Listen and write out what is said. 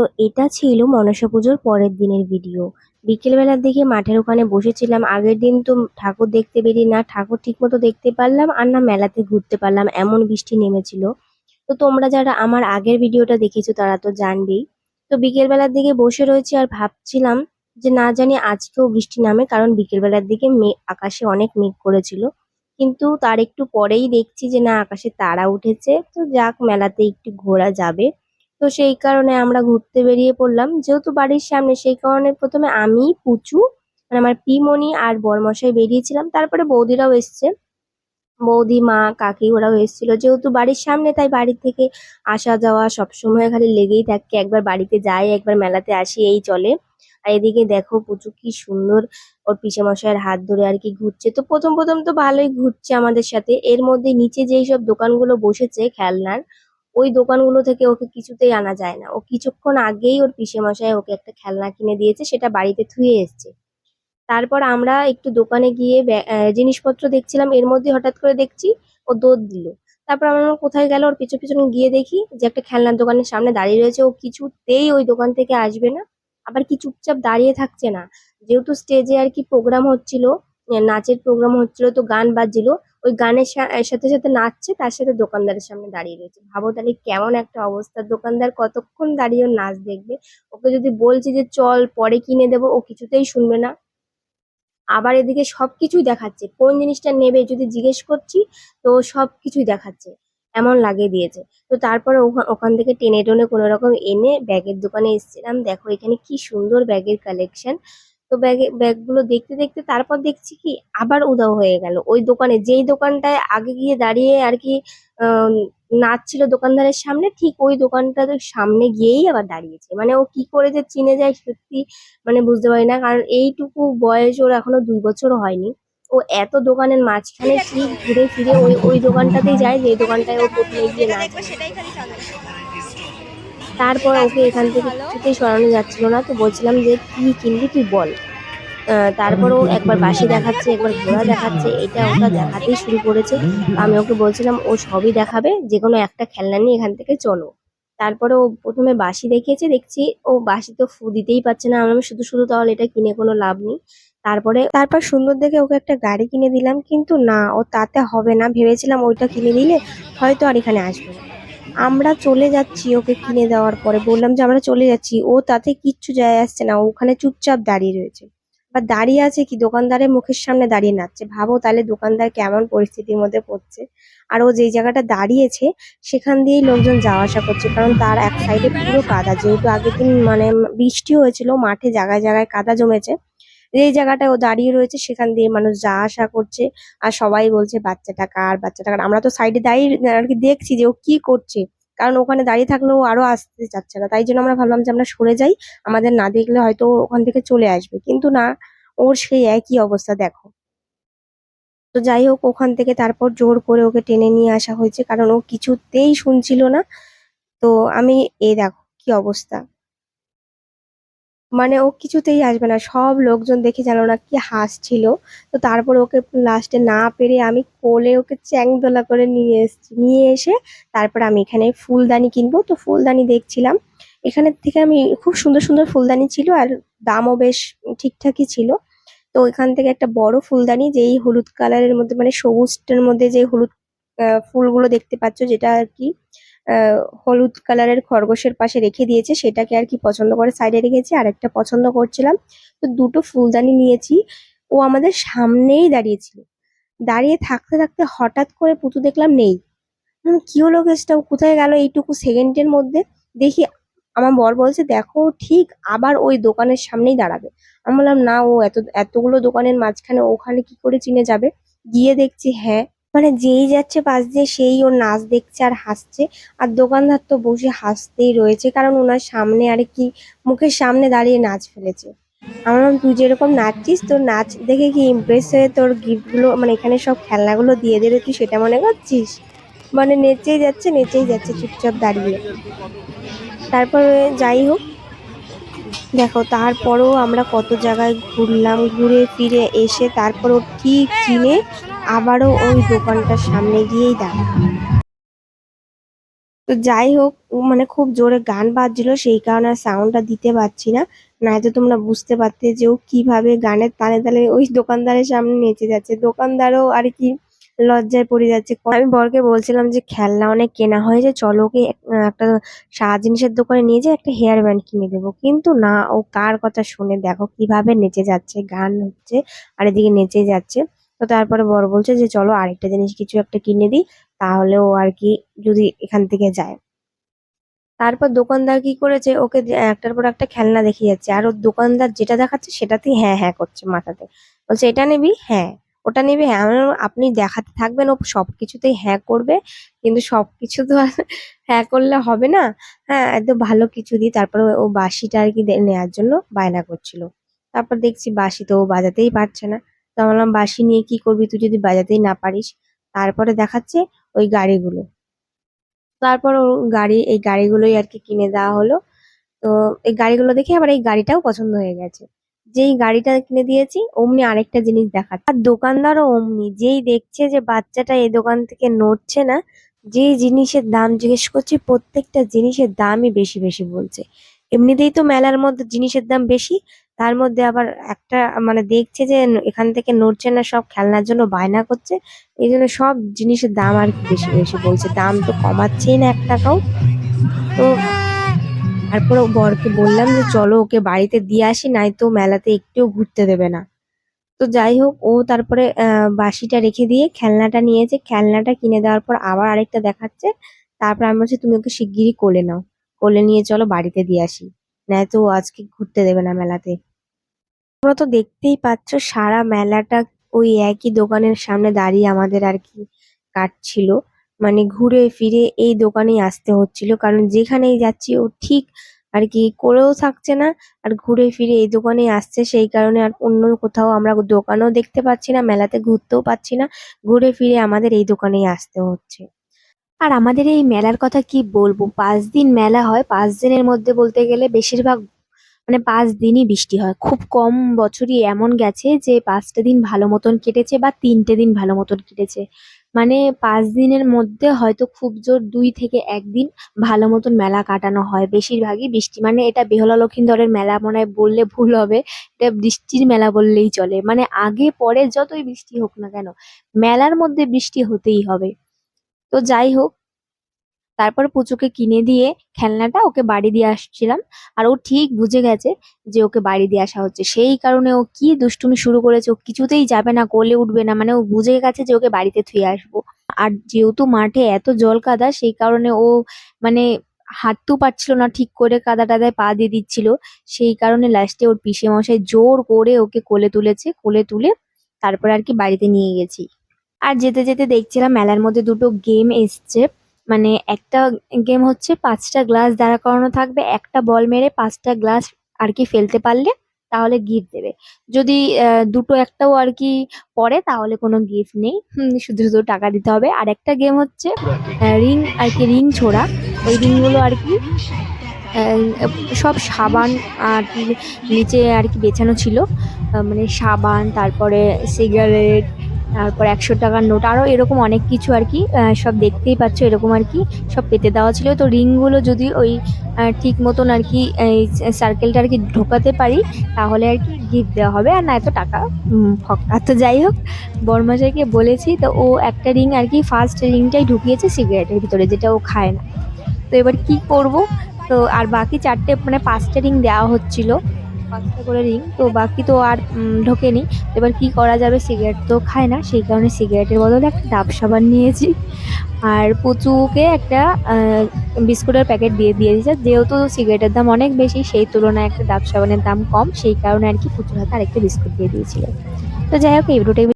তো এটা ছিল মনসা পুজোর পরের দিনের ভিডিও বিকেলবেলার দিকে মাঠের ওখানে বসেছিলাম। আগের দিন তো ঠাকুর দেখতে বেরিয়ে না, ঠাকুর ঠিকমতো দেখতে পারলাম আর না মেলাতে ঘুরতে পারলাম, এমন বৃষ্টি নেমেছিল। তো তোমরা যারা আমার আগের ভিডিওটা দেখেছ তারা তো জানবেই। তো বিকেলবেলার দিকে বসে রয়েছি আর ভাবছিলাম যে না জানি আজকেও বৃষ্টি নামে, কারণ বিকেলবেলার দিকে মেঘ আকাশে অনেক মেঘ করেছিল। কিন্তু তার একটু পরেই দেখছি যে না, আকাশে তারা উঠেছে। তো যাক, মেলাতে একটু ঘোরা যাবে। তো সেই কারণে আমরা ঘুরতে বেরিয়ে পড়লাম। যেহেতু বাড়ির সামনে, সেই কারণে প্রথমে আমি, পুচু মানে আমার পিমনি আর বরমশাই বেরিয়েছিলাম। তারপরে বৌদিরাও এসছে। বৌদি, মা, কাকি ওরাও এসেছিল। যেহেতু বাড়ির সামনে, তাই বাড়ি থেকে আসা যাওয়া সবসময় খালি লেগেই থাকে। একবার বাড়িতে যাই, একবার মেলাতে আসি, এই চলে। আর এদিকে দেখো পুচু কি সুন্দর ওর পিসে মশাইয়ের হাত ধরে আর কি ঘুরছে। তো প্রথম প্রথম তো ভালোই ঘুরছে আমাদের সাথে। এর মধ্যে নিচে যেই সব দোকানগুলো বসেছে খেলনার ওই দোকানগুলো থেকে ওকে কিছুতেই আনা যায় না। ও কিছুক্ষণ আগেই ওর মশাই ওকে একটা খেলনা কিনে দিয়েছে, সেটা বাড়িতে থুয়ে এসছে। তারপর আমরা একটু দোকানে গিয়ে জিনিসপত্র দেখছিলাম, এর মধ্যে হঠাৎ করে দেখছি ও দৌড় দিল। তারপর আমরা কোথায় গেল, ওর পিছু পিছনে গিয়ে দেখি যে একটা খেলনার দোকানের সামনে দাঁড়িয়ে রয়েছে। ও কিছুতেই ওই দোকান থেকে আসবে না, আবার কি চুপচাপ দাঁড়িয়ে থাকছে না। যেহেতু স্টেজে আর কি প্রোগ্রাম হচ্ছিল, নাচের প্রোগ্রাম হচ্ছিল, তো গান বাজছিল ওই গানের সাথে সাথে নাচছে, তার সাথে দোকানদারের সামনে দাঁড়িয়ে রয়েছে। ভাবো তাহলে কেমন একটা অবস্থা। দোকানদার কতক্ষণ দাঁড়িয়ে ওর নাচ দেখবে? ওকে যদি বলছি যে, চল পরে কিনে দেবো, ও কিছুতেই শুনবে না। আবার এদিকে সবকিছুই দেখাচ্ছে। কোন জিনিসটা নেবে যদি জিজ্ঞেস করছি, তো সবকিছুই দেখাচ্ছে। এমন লাগিয়ে দিয়েছে। তো তারপরে ওখা- ওখান থেকে টেনে টেনে কোনো রকম এনে ব্যাগের দোকানে এসেছিলাম। দেখো এখানে কি সুন্দর ব্যাগের কালেকশন তো ব্যাগে ব্যাগগুলো দেখতে দেখতে তারপর দেখছি কি আবার উধাও হয়ে গেল। ওই দোকানে যেই দোকানটায় আগে গিয়ে দাঁড়িয়ে আর কি নাচছিল দোকানদারের সামনে ঠিক ওই দোকানটার সামনে গিয়েই আবার দাঁড়িয়েছে। মানে ও কি করে যে চিনে যায় সত্যি মানে বুঝতে পারি না কারণ এইটুকু বয়স ওর এখনও দুই বছর হয়নি। ও এত দোকানের মাঝখানে ঠিক ঘুরে ফিরে ওই ওই দোকানটাতেই যায় যে দোকানটায় ও প্রথমে গিয়ে নাচ। তারপর ওকে এখান থেকে কিছুতেই সরানো যাচ্ছিল না তো বলছিলাম যে কি কিনবি তুই বল। আহ, ও একবার বাঁশি দেখাচ্ছে একবার ঘোড়া দেখাচ্ছে এটা ওটা দেখাতেই শুরু করেছে। আমি ওকে বলছিলাম ও সবই দেখাবে যে কোনো একটা খেলনা নিয়ে এখান থেকে চলো। তারপরে ও প্রথমে বাঁশি দেখিয়েছে দেখছি ও বাঁশি তো ফু দিতেই পারছে না। আমি শুধু শুধু তাহলে এটা কিনে কোনো লাভ নেই। তারপরে তারপর সুন্দর দেখে ওকে একটা গাড়ি কিনে দিলাম কিন্তু না ও তাতে হবে না। ভেবেছিলাম ওইটা কিনে দিলে হয়তো আর এখানে আসবে না। আমরা চলে যাচ্ছি ওকে কিনে দেওয়ার পরে। বললাম যে, আমরা চলে যাচ্ছি। ও তাতে কিচ্ছু যায় আসছে না। ওখানে চুপচাপ দাঁড়িয়ে রয়েছে। বা দাঁড়িয়ে আছে কি? দোকানদারের মুখের সামনে দাঁড়িয়ে নাচছে। ভাবো তাহলে দোকানদার কেমন পরিস্থিতির মধ্যে পড়ছে। আর ও যেই জায়গাটা দাঁড়িয়েছে, সেখান দিয়েই লোকজন যাওয়া আসা করছে। কারণ তার এক সাইডে পুরো কাদা। যেহেতু আগের দিন মানে বৃষ্টি হয়েছিল, মাঠে জায়গায় জায়গায় কাদা জমেছে যেই জায়গাটায় ও দাঁড়িয়ে রয়েছে, সেখান দিয়ে মানুষ যাওয়া আসা করছে আর সবাই বলছে বাচ্চাটা কার বাচ্চাটা কার। আমরা তো সাইডে দাঁড়িয়ে আর কি দেখছি যে ও কি করছে। কারণ ওখানে দাঁড়িয়ে থাকলে ও আরও আসতে চাচ্ছে না। তাই জন্য আমরা ভাবলাম যে আমরা সরে যাই, আমাদের না দেখলে হয়তো ওখান থেকে চলে আসবে। কিন্তু না, ওর সেই একই অবস্থা, দেখো। তো যাই হোক, ওখান থেকে তারপর জোর করে ওকে টেনে নিয়ে আসা হয়েছে। কারণ ও কিছুতেই শুনছিল না। তো আমি এ দেখো, কি অবস্থা। মানে ও কিছুতেই আসবে না। সব লোকজন দেখে জানো না কি হাসছিল। তো তারপর ওকে লাস্টে না পেরে আমি কোলে ওকে চ্যাংদোলা করে নিয়ে এসেছি। নিয়ে এসে তারপর আমি এখানে ফুলদানি কিনবো। তো ফুলদানি দেখছিলাম। এখানে থেকে আমি খুব সুন্দর সুন্দর ফুলদানি ছিল আর দামও বেশ ঠিকঠাকই ছিল। তো এখান থেকে একটা বড় ফুলদানি যেই হলুদ কালারের মধ্যে মানে সবুজটার মধ্যে যে হলুদ ফুলগুলো দেখতে পাচ্ছ যেটা আর কি। হলুদ কালারের খরগোশের পাশে রেখে দিয়েছে। সেটাকে আর কি পছন্দ করে সাইডে রেখেছি, আর একটা পছন্দ করছিলাম। তো দুটো ফুলদানি নিয়েছি। ও আমাদের সামনেই দাঁড়িয়েছিল। দাঁড়িয়ে থাকতে থাকতে হঠাৎ করে পুতু দেখলাম নেই। কি হলো কেসটা? ও কোথায় গেল এইটুকু সেকেন্ডের মধ্যে? দেখি আমার বর বলছে, দেখো, ঠিক আবার ওই দোকানের সামনেই দাঁড়াবে। আমি বললাম, না, ও এত, এতগুলো দোকানের মাঝখানে ওখানে কি করে চিনে যাবে? গিয়ে দেখছি হ্যাঁ মানে যেই যাচ্ছে পাশ দিয়ে সেই ওর নাচ দেখছে আর হাসছে। আর দোকানদার তো বসে হাসতেই রয়েছে কারণ ওনার সামনে আর কি মুখের সামনে দাঁড়িয়ে নাচ ফেলেছে। আমার তুই যেরকম নাচছিস তোর নাচ দেখে কি ইমপ্রেস হয়ে তোর গিফটগুলো মানে এখানে সব খেলনাগুলো দিয়ে দেবে তুই সেটা মনে করছিস? মানে নেচেই যাচ্ছে নেচেই যাচ্ছে চুপচাপ দাঁড়িয়ে। তারপরে যাই হোক দেখো তারপরেও আমরা কত জায়গায় ঘুরলাম ঘুরে ফিরে এসে তারপরও ঠিক চিনে আবারও ওই দোকানটার সামনে গিয়েই দাঁড়া তো যাই হোক মানে খুব জোরে গান বাজছিল, সেই কারণে আর সাউন্ডটা দিতে পারছি না। নয়তো তোমরা বুঝতে পারতে যে ও কীভাবে গানের তালে তালে ওই দোকানদারের সামনে নেচে যাচ্ছে। দোকানদারও আর কি লজ্জায় পড়ে যাচ্ছে। আমি বরকে বলছিলাম যে, খেলনা অনেক কেনা হয়েছে, চলো ওকে একটা সারা জিনিসের দোকানে নিয়ে যেয়ে একটা হেয়ার ব্যান্ড কিনে দেবো। কিন্তু না, ও কার কথা শুনে দেখো কীভাবে নেচে যাচ্ছে, গান হচ্ছে, আর এদিকে নেচে যাচ্ছে। তো তারপরে বর বলছে যে, চলো আরেকটা জিনিস কিছু একটা কিনে দিই তাহলে ও আর কি যদি এখান থেকে যায়। তারপর দোকানদার কি করেছে, ওকে একটার পর একটা খেলনা দেখিয়ে যাচ্ছে। আর ওর দোকানদার যেটা দেখাচ্ছে সেটাতেই হ্যাঁ হ্যাঁ করছে মাথাতে। বলছে, এটা নিবি? হ্যাঁ। ওটা নিবি? হ্যাঁ। আপনি দেখাতে থাকবেন, ও সবকিছুতেই হ্যাঁ করবে, কিন্তু সব কিছু তো আর হ্যাঁ করলে হবে না। হ্যাঁ একদম ভালো কিছু দিই। তারপরে ও বাঁশিটা আর কি নেওয়ার জন্য বায়না করছিল। তারপর দেখছি বাঁশি তো ও বাজাতেই পারছে না। তো বললাম বাঁশি নিয়ে কি করবি তুই যদি বাজাতেই না পারিস? তারপরে দেখাচ্ছে ওই গাড়িগুলো। তারপর ও গাড়ি, এই গাড়িগুলোই আর কি কিনে দেওয়া হলো। তো এই গাড়িগুলো দেখে আবার এই গাড়িটাও পছন্দ হয়ে গেছে। যেই গাড়িটা কিনে দিয়েছি, অমনি আরেকটা জিনিস দেখাচ্ছে। আর দোকানদারও অমনি, যেই দেখছে যে বাচ্চাটা এই দোকান থেকে নড়ছে না, যেই জিনিসের দাম জিজ্ঞেস করছে, প্রত্যেকটা জিনিসের দামই বেশি বেশি বলছে। এমনিতেই তো মেলার মধ্যে জিনিসের দাম বেশি তার মধ্যে আবার একটা মানে দেখছে যে এখান থেকে নড়ছে না, সব খেলনার জন্য বায়না করছে। এই জন্য সব জিনিসের দাম আর কি বেশি বেশি বলছে। দাম তো কমাচ্ছেই না এক টাকাও তো তারপরে বরকে বললাম যে, চলো ওকে বাড়িতে দিয়ে আসি নয়তো মেলাতে একটুও ঘুরতে দেবে না। তো যাই হোক, ও তারপরে বাঁশিটা রেখে দিয়ে খেলনাটা নিয়েছে। খেলনাটা কিনে দেওয়ার পর আবার আরেকটা দেখাচ্ছে। তারপর আমি বলছি, তুমি ওকে শিগগিরই কোলে নাও। কোলে নিয়ে চলো বাড়িতে দিয়ে আসি। নয়তো আজকে ঘুরতে দেবে না মেলাতে। তোমরা তো দেখতেই পাচ্ছ সারা মেলাটা ওই একই দোকানের সামনে দাঁড়িয়ে আমাদের আর কি কাটছিল। মানে ঘুরে ফিরে এই দোকানেই আসতে হচ্ছিল। কারণ যেখানেই যাচ্ছি ও ঠিক আর কি করেও থাকছে না আর ঘুরে ফিরে এই দোকানেই আসছে। সেই কারণে আর অন্য কোথাও আমরা দোকানও দেখতে পাচ্ছি না, মেলাতে ঘুরতেও পাচ্ছি না। ঘুরে ফিরে আমাদের এই দোকানেই আসতে হচ্ছে। আর আমাদের এই মেলার কথা কি বলব? পাঁচ দিন মেলা হয়। পাঁচ দিনের মধ্যে বলতে গেলে বেশিরভাগ মানে পাঁচ দিনই বৃষ্টি হয়। খুব কম বছরই এমন গেছে যে পাঁচটা দিন ভালো মতন কেটেছে বা তিনটে দিন ভালো মতন কেটেছে। মানে পাঁচ দিনের মধ্যে হয়তো খুব জোর দুই থেকে একদিন ভালো মতন মেলা কাটানো হয়। বেশিরভাগই বৃষ্টি। মানে এটা বেহুলা লক্ষিন্দরের মেলা মনে হয় বললে ভুল হবে। এটা বৃষ্টির মেলা বললেই চলে। মানে আগে পরে যতই বৃষ্টি হোক না কেন, মেলার মধ্যে বৃষ্টি হতেই হবে। তো যাই হোক তারপর পুচুকে কিনে দিয়ে খেলনাটা ওকে বাড়ি দিয়ে আসছিলাম। আর ও ঠিক বুঝে গেছে যে ওকে বাড়ি দিয়ে আসা হচ্ছে। সেই কারণে ও কি দুষ্টুমি শুরু করেছে, ও কিছুতেই যাবে না, কোলে উঠবে না। মানে ও বুঝে গেছে যে ওকে বাড়িতে থুয়ে আসব। আর যেহেতু মাঠে এত জল কাদা, সেই কারণে ও মানে হাঁটতেও পারছিল না ঠিক করে, কাদা টাদায় পা দিয়ে দিচ্ছিল। সেই কারণে লাস্টে ওর পিসে মশাই জোর করে ওকে কোলে তুলেছে। কোলে তুলে তারপর আর কি বাড়িতে নিয়ে গেছি। আর যেতে যেতে দেখছিলাম মেলার মধ্যে দুটো গেম এসছে। মানে একটা গেম হচ্ছে পাঁচটা গ্লাস দাঁড়া করানো থাকবে, একটা বল মেরে পাঁচটা গ্লাস আর কি ফেলতে পারলে তাহলে গিফট দেবে। যদি দুটো একটাও আর কি পড়ে তাহলে কোনো গিফট নেই। শুধু শুধু টাকা দিতে হবে। আর একটা গেম হচ্ছে রিং আর কি রিং ছোড়া। ওই রিংগুলো আর কি সব সাবান আর কি নিচে আর কি বেছানো ছিল। মানে সাবান, তারপরে সিগারেট তারপর একশো টাকার নোট আরও এরকম অনেক কিছু আর কি সব দেখতেই পাচ্ছ, এরকম আর কি সব পেতে দেওয়া ছিল। তো রিংগুলো যদি ওই ঠিক মতন আর কি, এই সার্কেলটা আর কি ঢোকাতে পারি, তাহলে আর কি গিফট দেওয়া হবে। আর না, এত টাকা ফক্কা তো যাই হোক বরমাসাইকে বলেছি, তো ও একটা রিং আর কি ফার্স্ট রিংটাই ঢুকিয়েছে সিগারেটের ভিতরে, যেটা ও খায় না। তো এবার কি করব? তো আর বাকি চারটে মানে পাঁচটা রিং দেওয়া হচ্ছিল। পাঁচটা করে রিং, তো বাকি তো আর ঢোকেনি। এবার কি করা যাবে? সিগারেট তো খায় না, সেই কারণে সিগারেটের বদলে একটা ডাব সাবান নিয়েছি। আর পুচুকে একটা বিস্কুটের প্যাকেট দিয়ে দিয়ে দিয়েছে। যেহেতু সিগারেটের দাম অনেক বেশি, সেই তুলনায় একটা ডাব সাবানের দাম কম, সেই কারণে আর কি পুচুর হাতে আরেকটা বিস্কুট দিয়ে দিয়েছিল। তো যাই হোক, এই ভিডিওটা